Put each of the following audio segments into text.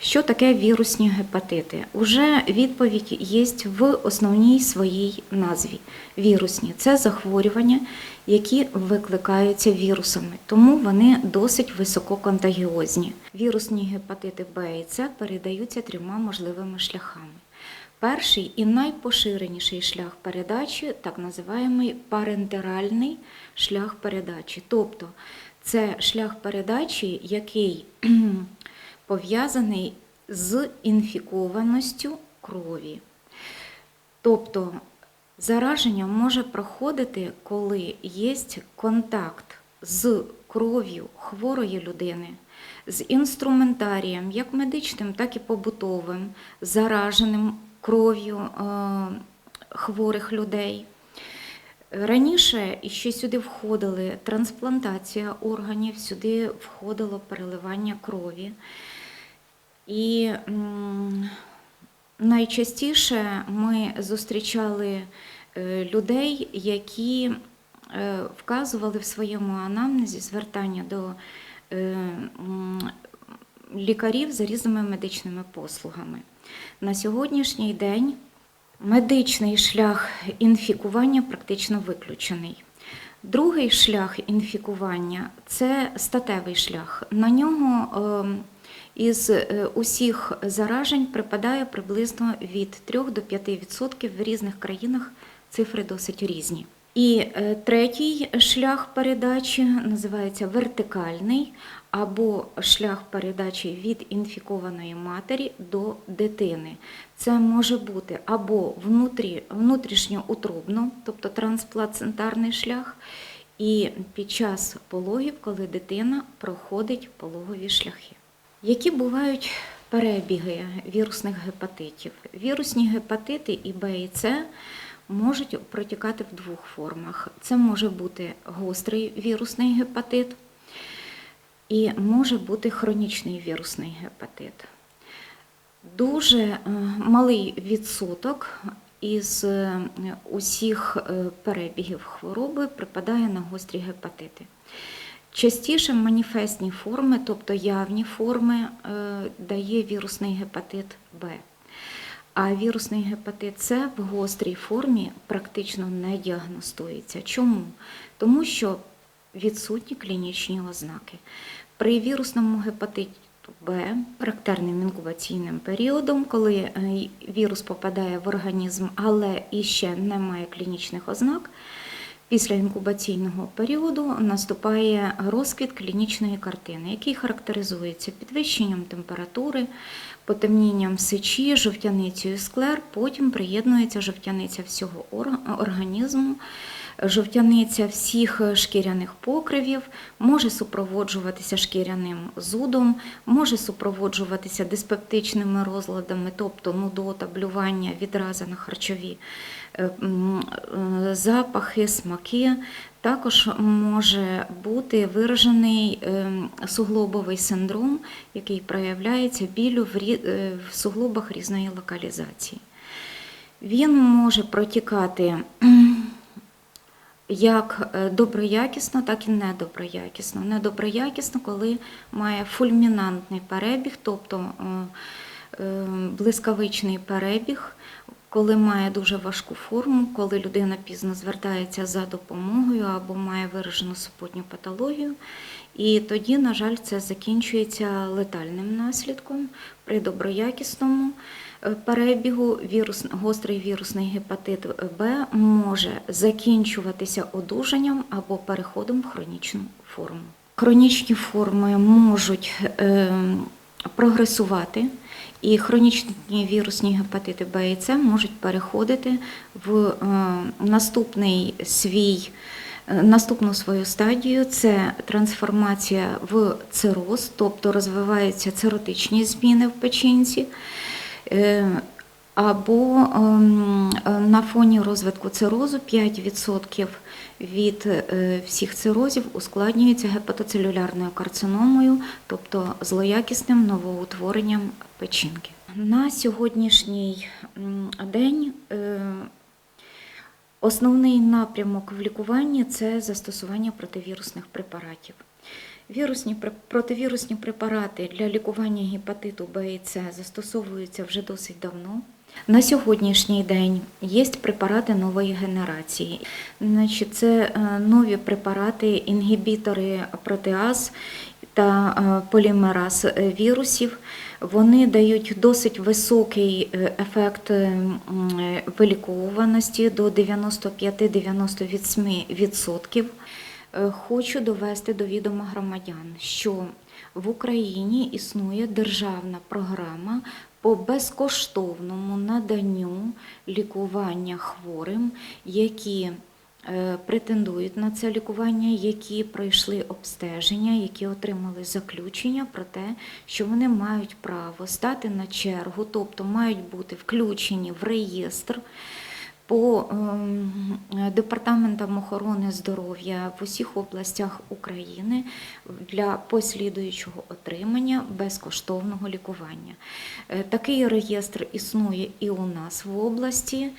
Що таке вірусні гепатити? Уже відповідь є в основній своїй назві. Вірусні це захворювання, які викликаються вірусами, тому вони досить висококонтагіозні. Вірусні гепатити Б і С передаються трьома можливими шляхами. Перший і найпоширеніший шлях передачі так називаємий парентеральний шлях передачі. Тобто це шлях передачі, який пов'язаний з інфікованістю крові. Тобто зараження може проходити, коли є контакт з кров'ю хворої людини, з інструментарієм, як медичним, так і побутовим, зараженим кров'ю е, хворих людей. Раніше ще сюди входили трансплантація органів, сюди входило переливання крові. І найчастіше ми зустрічали е, людей, які е, вказували в своєму анамнезі звертання до е, лікарів за різними медичними послугами. На сьогоднішній день медичний шлях інфікування практично виключений. Другий шлях інфікування це статевий шлях. На нього ем, із е, усіх заражень припадає приблизно від 3 до 5%. В різних країнах цифри досить різні. І е, третій шлях передачі називається вертикальний або шлях передачі від інфікованої матері до дитини. Це може бути або внутрі, внутрішньоутробно, тобто трансплацентарний шлях, і під час пологів, коли дитина проходить пологові шляхи. Які бувають перебіги вірусних гепатитів? Вірусні гепатити і Б і С можуть протікати в двох формах. Це може бути гострий вірусний гепатит і може бути хронічний вірусний гепатит. Дуже е, малий відсоток із е, усіх е, перебігів хвороби припадає на гострі гепатити. Частіше маніфестні форми, тобто явні форми, дає вірусний гепатит Б. А вірусний гепатит С в гострій формі практично не діагностується. Чому? Тому що відсутні клінічні ознаки. При вірусному гепатиті Б характерним інкубаційним періодом, коли е, вірус попадає в організм, але іще немає клінічних ознак. Після інкубаційного періоду наступає розквіт клінічної картини, який характеризується підвищенням температури, потемнінням сечі, жовтяницею склер, потім приєднується жовтяниця всього ор- організму, жовтяниця всіх шкіряних покривів, може супроводжуватися шкіряним зудом, може супроводжуватися диспептичними розладами, тобто нудота, блювання, відрази на харчові е, е, запахи, смаки. Також може бути виражений е, суглобовий синдром, який проявляється білю в суглобах різної локалізації. Він може протікати як е, доброякісно, так і недоброякісно. Недоброякісно, коли має фульмінантний перебіг, тобто е, е, блискавичний перебіг, коли має дуже важку форму, коли людина пізно звертається за допомогою або має виражену супутню патологію. І тоді, на жаль, це закінчується летальним наслідком при доброякісному перебігу вірус, гострий вірусний гепатит Б може закінчуватися одужанням або переходом в хронічну форму. Хронічні форми можуть е, прогресувати, і хронічні вірусні гепатити Б і С можуть переходити в е, наступний свій. е, Наступну свою стадію це трансформація в цироз, тобто розвиваються циротичні зміни в печінці, е, або ем, е, на фоні розвитку цирозу 5% від е, всіх цирозів ускладнюється гепатоцелюлярною карциномою, тобто злоякісним новоутворенням печінки. На сьогоднішній день е, Основний напрямок в лікуванні це застосування противірусних препаратів. Вірусні противірусні препарати для лікування гепатиту Б і С застосовуються вже досить давно. На сьогоднішній день є препарати нової генерації. Значить, це е, нові препарати, інгібітори протеаз та е, полімераз е, вірусів. Вони дають досить високий ефект виліковуваності до 95-98%. Е, Хочу довести до відома громадян, що в Україні існує державна програма по безкоштовному наданню лікування хворим, які е, претендують на це лікування, які пройшли обстеження, які отримали заключення про те, що вони мають право стати на чергу, тобто мають бути включені в реєстр по ем, департаментам охорони здоров'я в усіх областях України для послідуючого отримання безкоштовного лікування. Е, Такий реєстр існує і у нас в області.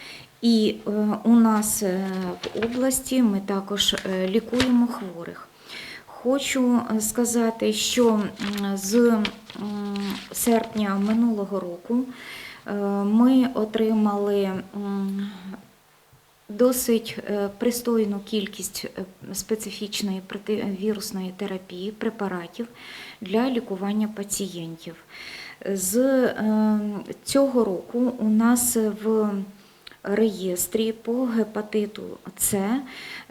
І е, у нас е, в області ми також лікуємо хворих. Хочу сказати, що з серпня минулого року ми отримали досить е, пристойну кількість е, специфічної противірусної терапії препаратів для лікування пацієнтів. З е, цього року у нас в реєстрі по гепатиту С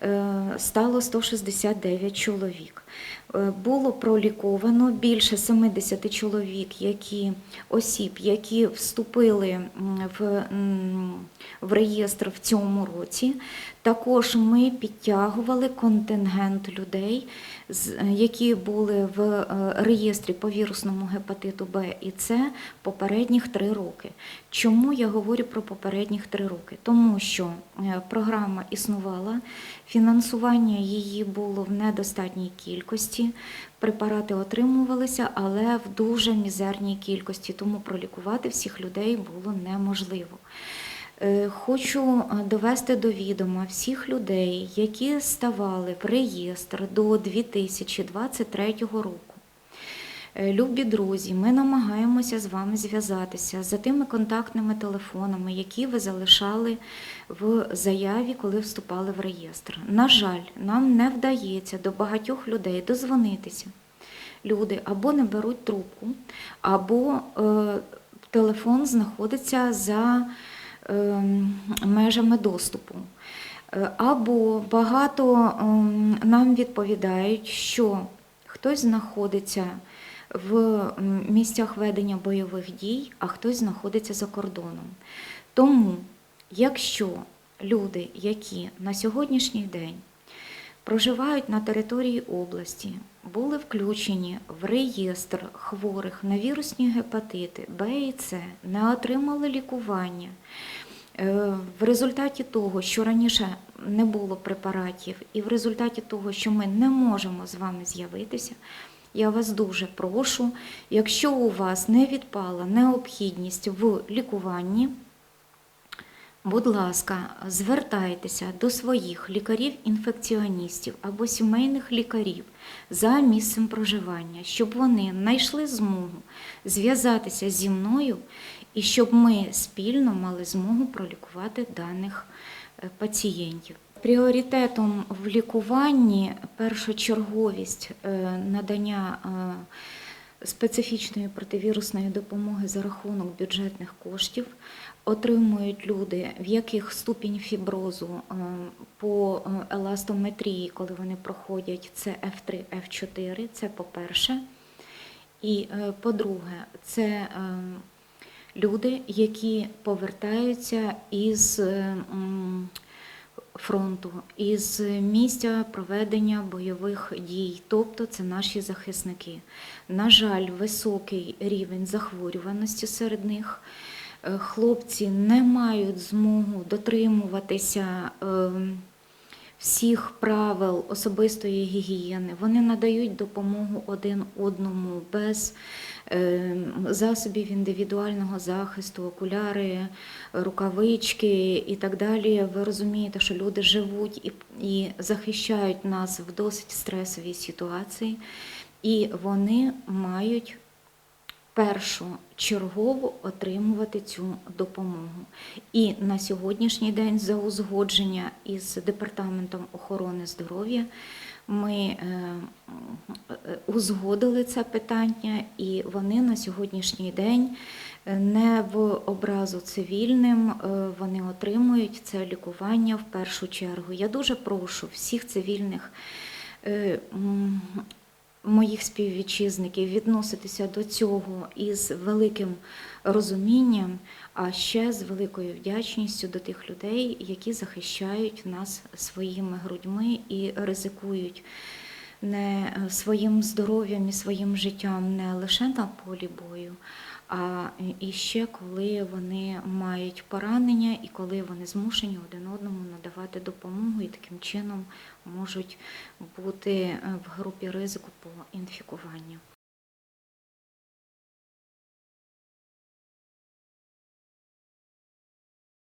е, стало 169 чоловік. Е, Було проліковано більше 70 чоловік, які осіб, які вступили в, в реєстр в цьому році. Також ми підтягували контингент людей, які були в е, реєстрі по вірусному гепатиту Б і С попередніх три роки. Чому я говорю про попередніх три роки? Тому що е, програма існувала, фінансування її було в недостатній кількості, препарати отримувалися, але в дуже мізерній кількості, тому пролікувати всіх людей було неможливо. Е, Хочу е, довести до відома всіх людей, які ставали в реєстр до 2023 року. Е, Любі друзі, ми намагаємося з вами зв'язатися за тими контактними телефонами, які ви залишали в заяві, коли вступали в реєстр. На жаль, нам не вдається до багатьох людей дозвонитися. Люди або не беруть трубку, або е, телефон знаходиться за е, межами доступу. Е, Або багато ем, нам відповідають, що хтось знаходиться в місцях ведення бойових дій, а хтось знаходиться за кордоном. Тому, якщо люди, які на сьогоднішній день проживають на території області, були включені в реєстр хворих на вірусні гепатити Б і С, не отримали лікування. Е, В результаті того, що раніше не було препаратів, і в результаті того, що ми не можемо з вами з'явитися, я вас дуже прошу, якщо у вас не відпала необхідність в лікуванні, Будь ласка, звертайтеся до своїх лікарів-інфекціоністів або сімейних лікарів за місцем проживання, щоб вони знайшли змогу зв'язатися зі мною і щоб ми спільно мали змогу пролікувати даних е, пацієнтів. Пріоритетом в лікуванні першочерговість е, надання е, специфічної противірусної допомоги за рахунок бюджетних коштів отримують люди, в яких ступінь фіброзу е, по еластометрії, коли вони проходять, це F3, F4, це по-перше. І по-друге, це люди, які повертаються із фронту, із місця проведення бойових дій, тобто це наші захисники. На жаль, високий рівень захворюваності серед них. Е, Хлопці не мають змогу дотримуватися ем, всіх правил особистої гігієни. Вони надають допомогу один одному без е, засобів індивідуального захисту, окуляри, рукавички і так далі. Ви розумієте, що люди живуть і, і захищають нас в досить стресовій ситуації, і вони мають першу чергово отримувати цю допомогу. І на сьогоднішній день за узгодження із департаментом охорони здоров'я ми е, е, узгодили це питання, і вони на сьогоднішній день е, не в образу цивільним, вони отримують це лікування в першу чергу. Я дуже прошу всіх цивільних моїх співвітчизників відноситися до цього із великим розумінням, а ще з великою вдячністю до тих людей, які захищають нас своїми грудьми і ризикують не е, своїм здоров'ям і своїм життям не лише на полі бою, а і ще коли вони мають поранення і коли вони змушені один одному надавати допомогу і таким чином можуть бути е, в групі ризику по інфікуванню.